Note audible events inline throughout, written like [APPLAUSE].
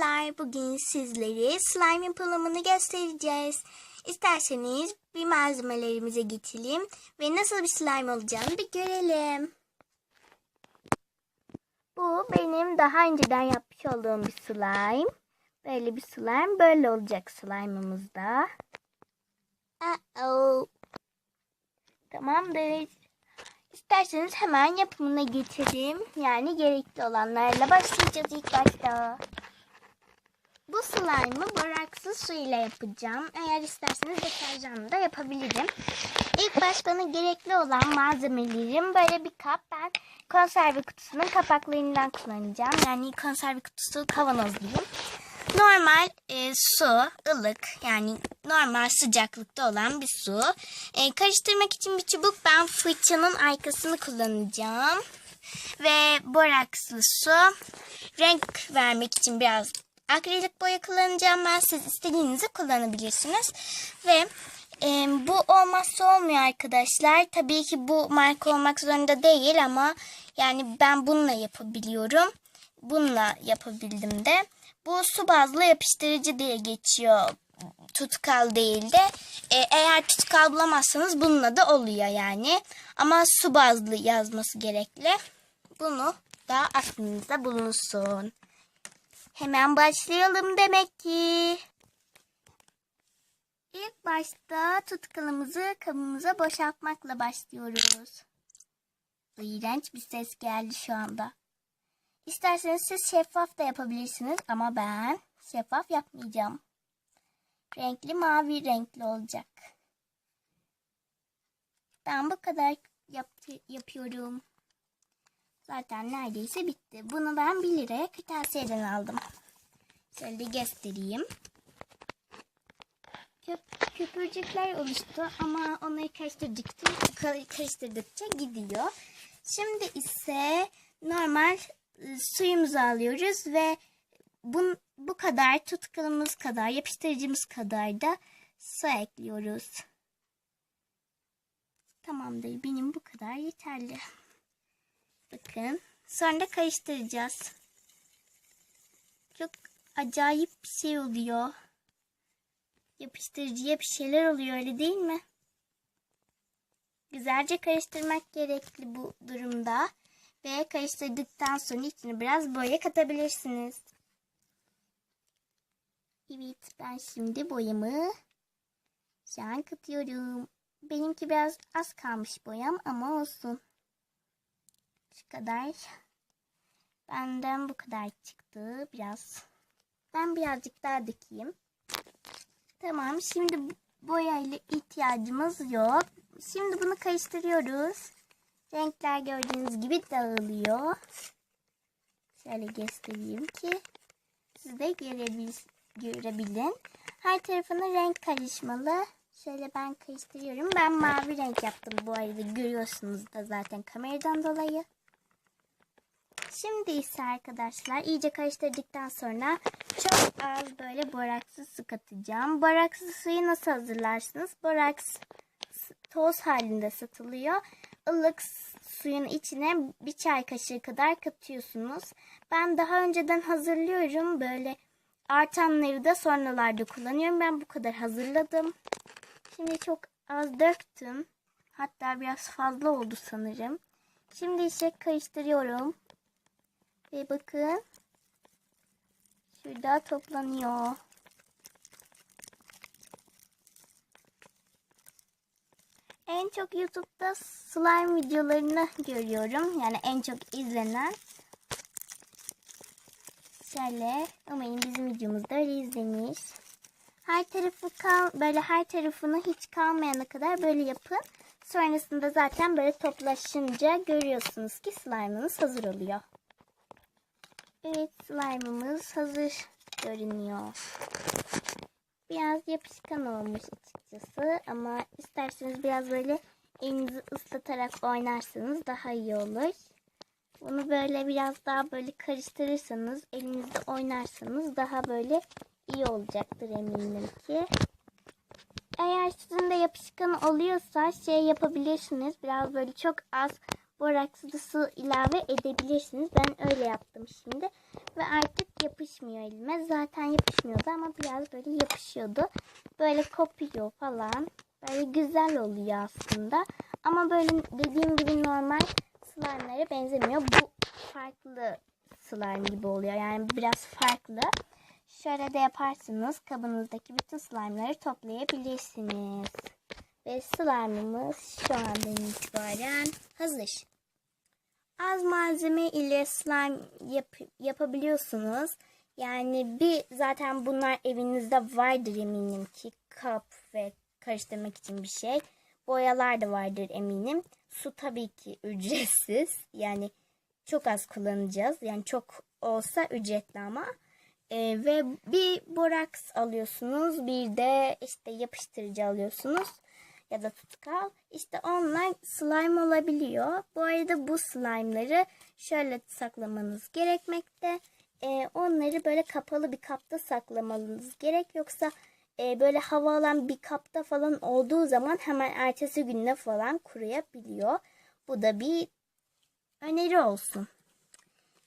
arkadaşlar. Bugün sizlere slime yapılımını göstereceğiz. İsterseniz bir malzemelerimize geçelim ve nasıl bir slime olacağını bir görelim. Bu benim daha önceden yapmış olduğum bir slime. Böyle bir slime. Böyle olacak slime'ımız da. Uh-oh. Tamamdır. İsterseniz hemen yapımına geçelim. Yani gerekli olanlarla başlayacağız ilk başta. Bu slime'ı boraksız su ile yapacağım. Eğer isterseniz deterjanla da yapabilirim. İlk baş bana gerekli olan malzemelerim böyle bir kap. Ben konserve kutusunun kapaklarından kullanacağım. Yani konserve kutusu kavanoz diyeyim. Normal e, su, ılık yani normal sıcaklıkta olan bir su. E, karıştırmak için bir çubuk ben fırçanın arkasını kullanacağım. Ve borakslı su. Renk vermek için biraz akrilik boya kullanacağım. Ben siz istediğinizi kullanabilirsiniz. Ve e, bu olmazsa olmuyor arkadaşlar. Tabii ki bu marka olmak zorunda değil ama yani ben bununla yapabiliyorum. Bununla yapabildim de. Bu su bazlı yapıştırıcı diye geçiyor. Tutkal değil de. E, eğer tutkal bulamazsanız bununla da oluyor yani. Ama su bazlı yazması gerekli. Bunu da aklınızda bulunsun. Hemen başlayalım demek ki. İlk başta tutkalımızı kabımıza boşaltmakla başlıyoruz. İğrenç bir ses geldi şu anda. İsterseniz siz şeffaf da yapabilirsiniz ama ben şeffaf yapmayacağım. Renkli mavi renkli olacak. Ben bu kadar yaptı, yapıyorum. Zaten neredeyse bitti. Bunu ben 1 liraya kırtasiyeden aldım. Şöyle göstereyim. Köp köpürcükler oluştu ama onları karıştırdıkça, karıştırdıkça gidiyor. Şimdi ise normal e, suyumuzu alıyoruz ve bu, bu kadar tutkalımız kadar yapıştırıcımız kadar da su ekliyoruz. Tamamdır. Benim bu kadar yeterli. Bakın. Sonra da karıştıracağız. Çok acayip bir şey oluyor. Yapıştırıcıya bir şeyler oluyor öyle değil mi? Güzelce karıştırmak gerekli bu durumda. Ve karıştırdıktan sonra içine biraz boya katabilirsiniz. Evet ben şimdi boyamı şu an katıyorum. Benimki biraz az kalmış boyam ama olsun. Kadar. Benden bu kadar çıktı. Biraz. Ben birazcık daha dökeyim. Tamam şimdi boyayla ihtiyacımız yok. Şimdi bunu karıştırıyoruz. Renkler gördüğünüz gibi dağılıyor. Şöyle göstereyim ki siz de görebil görebilin. Her tarafına renk karışmalı. Şöyle ben karıştırıyorum. Ben mavi renk yaptım bu arada. Görüyorsunuz da zaten kameradan dolayı. Şimdi ise arkadaşlar iyice karıştırdıktan sonra çok az böyle borakslı su katacağım. Borakslı suyu nasıl hazırlarsınız? Boraks toz halinde satılıyor. Ilık suyun içine bir çay kaşığı kadar katıyorsunuz. Ben daha önceden hazırlıyorum. Böyle artanları da sonralarda kullanıyorum. Ben bu kadar hazırladım. Şimdi çok az döktüm. Hatta biraz fazla oldu sanırım. Şimdi ise karıştırıyorum. Ve bakın. Şurada toplanıyor. En çok YouTube'da slime videolarını görüyorum. Yani en çok izlenen. Şöyle umarım bizim videomuzda öyle izlenir. Her tarafı kal böyle her tarafını hiç kalmayana kadar böyle yapın. Sonrasında zaten böyle toplaşınca görüyorsunuz ki slime'ınız hazır oluyor. Evet slime'ımız hazır görünüyor. Biraz yapışkan olmuş açıkçası ama isterseniz biraz böyle elinizi ıslatarak oynarsanız daha iyi olur. Bunu böyle biraz daha böyle karıştırırsanız elinizde oynarsanız daha böyle iyi olacaktır eminim ki. Eğer sizin de yapışkan oluyorsa şey yapabilirsiniz. Biraz böyle çok az borakslı su ilave edebilirsiniz. Ben öyle yaptım şimdi. Ve artık yapışmıyor elime. Zaten yapışmıyordu ama biraz böyle yapışıyordu. Böyle kopuyor falan. Böyle güzel oluyor aslında. Ama böyle dediğim gibi normal slime'lara benzemiyor. Bu farklı slime gibi oluyor. Yani biraz farklı. Şöyle de yaparsınız. Kabınızdaki bütün slime'ları toplayabilirsiniz. Ve slime'ımız şu andan itibaren hazır. Az malzeme ile slime yap- yapabiliyorsunuz. Yani bir zaten bunlar evinizde vardır eminim ki kap ve karıştırmak için bir şey. Boyalar da vardır eminim. Su tabii ki [LAUGHS] ücretsiz. Yani çok az kullanacağız. Yani çok olsa ücretli ama. Ee, ve bir boraks alıyorsunuz. Bir de işte yapıştırıcı alıyorsunuz. Ya da tutkal. İşte onlar slime olabiliyor. Bu arada bu slime'ları şöyle saklamanız gerekmekte. Ee, onları böyle kapalı bir kapta saklamanız gerek. Yoksa e, böyle hava alan bir kapta falan olduğu zaman hemen ertesi günde falan kuruyabiliyor. Bu da bir öneri olsun.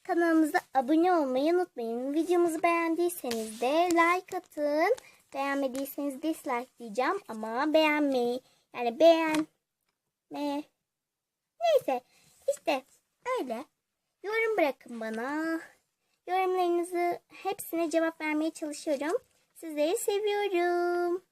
Kanalımıza abone olmayı unutmayın. Videomuzu beğendiyseniz de like atın. Beğenmediyseniz dislike diyeceğim ama beğenmeyi yani beğenme neyse işte öyle. Yorum bırakın bana. Yorumlarınızı hepsine cevap vermeye çalışıyorum. Sizleri seviyorum.